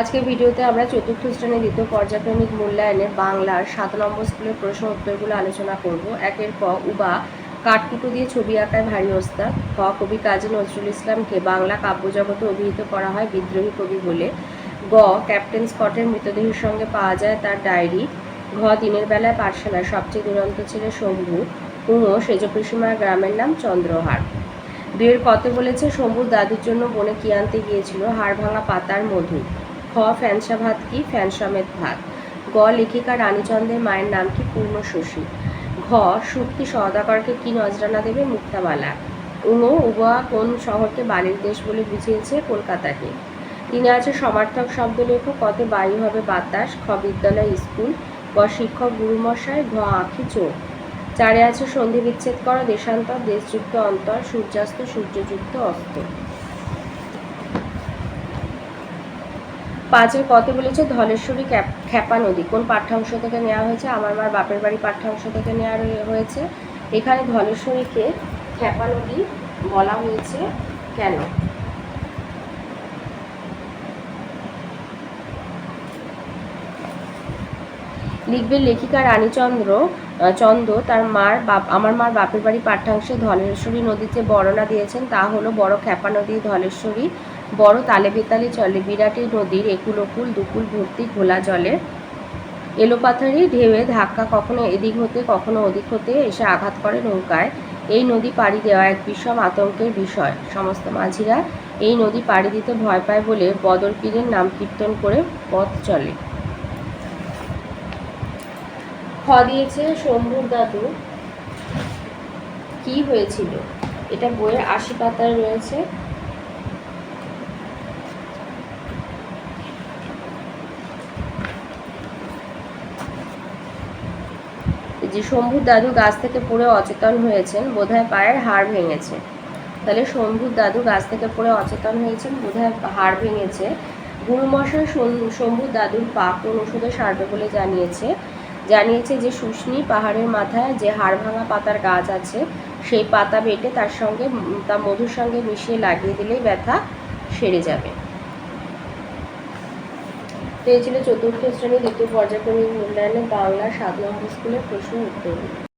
আজকের ভিডিওতে আমরা চতুর্থ শ্রেণির দ্বিতীয় পর্যায়ক্রমিক মূল্যায়নের বাংলার সাত নম্বর স্কুলের প্রশ্ন উত্তরগুলো আলোচনা করব। একের ক উবা কাঠকুটো দিয়ে ছবি আঁকায় ভারী ওস্তাদ। খ, কবি কাজী নজরুল ইসলামকে বাংলা কাব্যজগতে অভিহিত করা হয় বিদ্রোহী কবি বলে। গ, ক্যাপ্টেন স্কটের মৃতদেহের সঙ্গে পাওয়া যায় তার ডায়েরি। ঘ, দিনের বেলায় পাঠশালায় সবচেয়ে দুরন্ত ছিল শম্ভু। উঙো সেজপিসীমার গ্রামের নাম চন্দ্রহার। দুয়ের কত বলেছে, শম্ভুর দাদুর জন্য বনে কি আনতে গিয়েছিল? হাড় ভাঙা পাতার মধু। খ, ফ্যানসা ভাত কি? ফ্যানসমেত ভাত। গ, লেখিকা রানীচন্দ্রের মায়ের নাম কি? পূর্ণ শশী। ঘ, সুক্তি সওদাগরকে কি নজরানা দেবে? মুক্তামালা। উঙো উবা কোন শহরকে বালির দেশ বলে বুঝিয়েছে? কলকাতাকে। তিনি আছে সমার্থক শব্দ লেখক কতে বায়ু হবে বাতাস, খ, বিদ্যালয়, স্কুল, গ, শিক্ষক, গুরুমশাই, ঘ, আঁখি চোখ চারে আছে সন্ধি বিচ্ছেদ করা, দেশান্তর, দেশযুক্ত, অন্তর, সূর্যাস্ত, সূর্যযুক্ত, অস্ত। পাঁচের কত বলেছে ধলেশ্বরী খ্যাপা নদী। কোন পাঠ্যাংশ থেকে নেওয়া হয়েছে? আমার মার বাপের বাড়ি পাঠ্যাংশ থেকে নেওয়া হয়েছে। এখানে ধলেশ্বরীকে খ্যাপা নদী বলা হয়েছে কেন? লিখবে লেখিকা রানীচন্দ্র চন্দ্র, তার মার বাপ, আমার মার বাপের বাড়ি পাঠ্যাংশে ধলেশ্বরী নদীতে বর্ণনা দিয়েছেন। তা হলো বড় খ্যাপা নদী ধলেশ্বরী বড় তালে বেতালে চলে, বিরাটি নদীর একুল ওকুল দুকুল ভর্তি ঘোলা জলে। এলোপাথারি ঢেউয়ে ধাক্কা কখনো এদিক হতে, কখনো ওদিক হতে এসে আঘাত করে নৌকায়। এই নদী পাড়ি দেওয়া এক বিষম আতঙ্কের বিষয়। সমস্ত মাঝিরা এই নদী পাড়ি দিতে ভয় পায় বলে বদর পীরের নাম কীর্তন করে পথ চলে। খ দিয়েছে, শম্ভুর দাদু, কি হয়েছিল? এটা বইয়ের আশি পাতায় রয়েছে। যে শম্ভুর দাদু গাছ থেকে পড়ে অচেতন হয়েছেন, বোধহয় পায়ের হাড় ভেঙেছে। তাহলে শম্ভুর দাদু গাছ থেকে পড়ে অচেতন হয়েছেন, বোধহয় হাড় ভেঙেছে। গুরুমশাই শম- শম্ভুর দাদুর পা কোন ওষুধে সারবে বলে জানিয়েছে। জানিয়েছে যে শুষ্নি পাহাড়ের মাথায় যে হাড় ভাঙা পাতার গাছ আছে, সেই পাতা বেটে তার সঙ্গে তা মধুর সঙ্গে মিশিয়ে লাগিয়ে দিলেই ব্যথা সেরে যাবে। তো এই ছিল চতুর্থ শ্রেণির দ্বিতীয় পর্যায়ক্রমিক মূল্যায়নে বাংলা সাত নম্বর স্কুলের প্রশ্ন উত্তর।